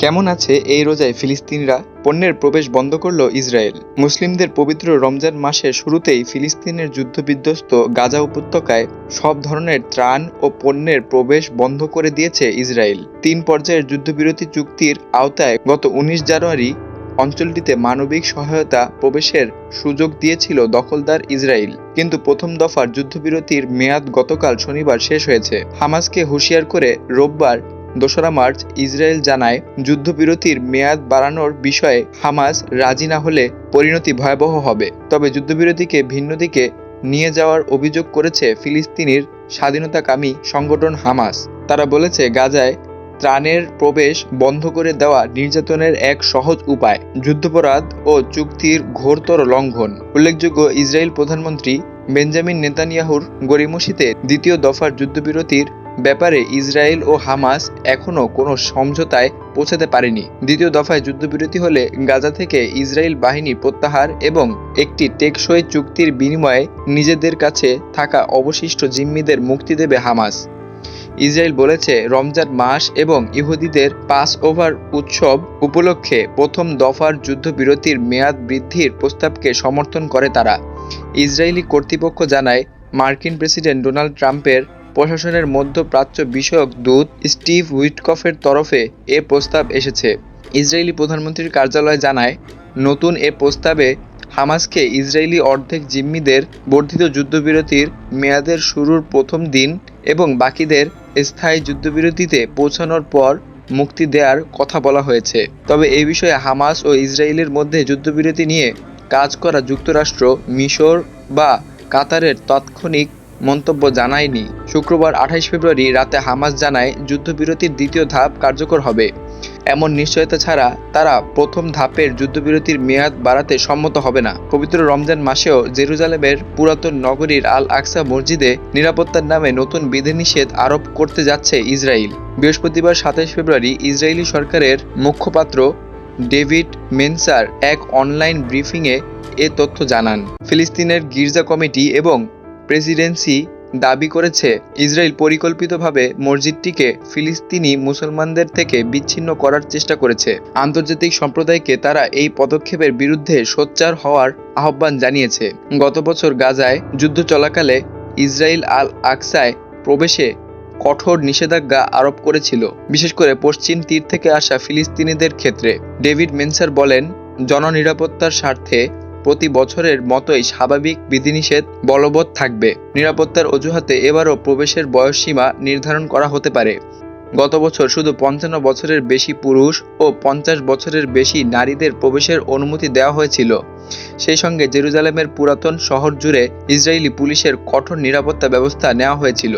কেমন আছে এই রোজায় ফিলিস্তিনিরা? পণ্যের প্রবেশ বন্ধ করল ইসরায়েল। মুসলিমদের পবিত্র রমজান মাসের শুরুতেই ফিলিস্তিনের যুদ্ধবিধ্বস্ত গাজা উপত্যকায় সব ধরনের ত্রাণ ও পণ্যের প্রবেশ বন্ধ করে দিয়েছে ইসরায়েল। তিন পর্যায়ের যুদ্ধবিরতি চুক্তির আওতায় গত উনিশ জানুয়ারি অঞ্চলটিতে মানবিক সহায়তা প্রবেশের সুযোগ দিয়েছিল দখলদার ইসরায়েল। কিন্তু প্রথম দফার যুদ্ধবিরতির মেয়াদ গতকাল শনিবার শেষ হয়েছে। হামাসকে হুঁশিয়ার করে রোববার দোসরা মার্চ ইসরায়েল জানায়, যুদ্ধবিরতির মেয়াদ বাড়ানোর বিষয়ে হামাস রাজি না হলে পরিণতি ভয়াবহ হবে। তবে যুদ্ধবিরতিকে ভিন্ন দিকে নিয়ে যাওয়ার অভিযোগ করেছে ফিলিস্তিনের স্বাধীনতাকামী সংগঠন হামাস। তারা বলেছে, গাজায় ত্রাণের প্রবেশ বন্ধ করে দেওয়া নির্যাতনের এক সহজ উপায়, যুদ্ধাপরাধ ও চুক্তির ঘোরতর লঙ্ঘন। উল্লেখযোগ্য, ইসরায়েল প্রধানমন্ত্রী বেঞ্জামিন নেতানিয়াহুর গরিমসিতে দ্বিতীয় দফার যুদ্ধবিরতির ব্যাপারে ইসরায়েল ও হামাস এখনও কোনো সমঝোতায় পৌঁছাতে পারেনি। দ্বিতীয় দফায় যুদ্ধবিরতি হলে গাজা থেকে ইসরায়েল বাহিনী প্রত্যাহার এবং একটি টেকসই চুক্তির বিনিময়ে নিজেদের কাছে থাকা অবশিষ্ট জিম্মিদের মুক্তি দেবে হামাস। ইসরায়েল বলেছে, রমজান মাস এবং ইহুদিদের পাস ওভার উৎসব উপলক্ষে প্রথম দফার যুদ্ধবিরতির মেয়াদ বৃদ্ধির প্রস্তাবকে সমর্থন করে তারা। ইসরায়েলি কর্তৃপক্ষ জানায়, মার্কিন প্রেসিডেন্ট ডোনাল্ড ট্রাম্পের প্রশাসনের মধ্যপ্রাচ্য বিষয়ক দূত স্টিভ উইটকফের তরফে এ প্রস্তাব এসেছে। ইসরায়েলি প্রধানমন্ত্রীর কার্যালয় জানায়, নতুন এ প্রস্তাবে হামাসকে ইসরায়েলি অর্ধেক জিম্মিদের বর্ধিত যুদ্ধবিরতির মেয়াদের শুরুর প্রথম দিন এবং বাকিদের স্থায়ী যুদ্ধবিরতিতে পৌঁছানোর পর মুক্তি দেওয়ার কথা বলা হয়েছে। তবে এই বিষয়ে হামাস ও ইসরায়েলের মধ্যে যুদ্ধবিরতি নিয়ে কাজ করা যুক্তরাষ্ট্র, মিশর বা কাতারের তাৎক্ষণিক মন্তব্য জানায়নি। শুক্রবার আঠাইশ ফেব্রুয়ারি রাতে হামাস জানায় যুদ্ধবিরতির দ্বিতীয় ধাপ কার্যকর হবে। এমন নিশ্চয়তা ছাড়া তারা প্রথম ধাপের যুদ্ধবিরতির মেয়াদ বাড়াতে সম্মত হবে না। পবিত্র রমজান মাসেও জেরুজালেমের পুরাতন নগরীর আল আকসা মসজিদে নিরাপত্তার নামে নতুন বিধিনিষেধ আরোপ করতে যাচ্ছে ইসরায়েল। বৃহস্পতিবার সাতাইশ ফেব্রুয়ারি ইসরায়েলি সরকারের মুখপাত্র ডেভিড মেনসার এক অনলাইন ব্রিফিংয়ে এ তথ্য জানান। ফিলিস্তিনের গির্জা কমিটি এবং প্রেসিডেন্সি দাবি করেছে, ইসরায়েল পরিকল্পিতভাবে মসজিদটিকে ফিলিস্তিনি মুসলমানদের থেকে বিচ্ছিন্ন করার চেষ্টা করেছে। আন্তর্জাতিক সম্প্রদায়কে তারা এই পদক্ষেপের বিরুদ্ধে সোচ্চার হওয়ার আহ্বান জানিয়েছে। গত বছর গাজায় যুদ্ধ চলাকালে ইসরায়েল আল আকসায় প্রবেশে কঠোর নিষেধাজ্ঞা আরোপ করেছিল। বিশেষ করে পশ্চিম তীর থেকে আসা ফিলিস্তিনিদের ক্ষেত্রে। ডেভিড মেনসার বলেন, জননিরাপত্তার স্বার্থে প্রতি বছরের মতোই স্বাভাবিক বিধিনিষেধ বলবৎ থাকবে। নিরাপত্তার অজুহাতে এবারও প্রবেশের বয়সসীমা নির্ধারণ করা হতে পারে। গত বছর শুধু পঞ্চান্ন বছরের বেশি পুরুষ ও পঞ্চাশ বছরের বেশি নারীদের প্রবেশের অনুমতি দেওয়া হয়েছিল। সেই সঙ্গে জেরুজালেমের পুরাতন শহর জুড়ে ইসরায়েলি পুলিশের কঠোর নিরাপত্তা ব্যবস্থা নেওয়া হয়েছিল।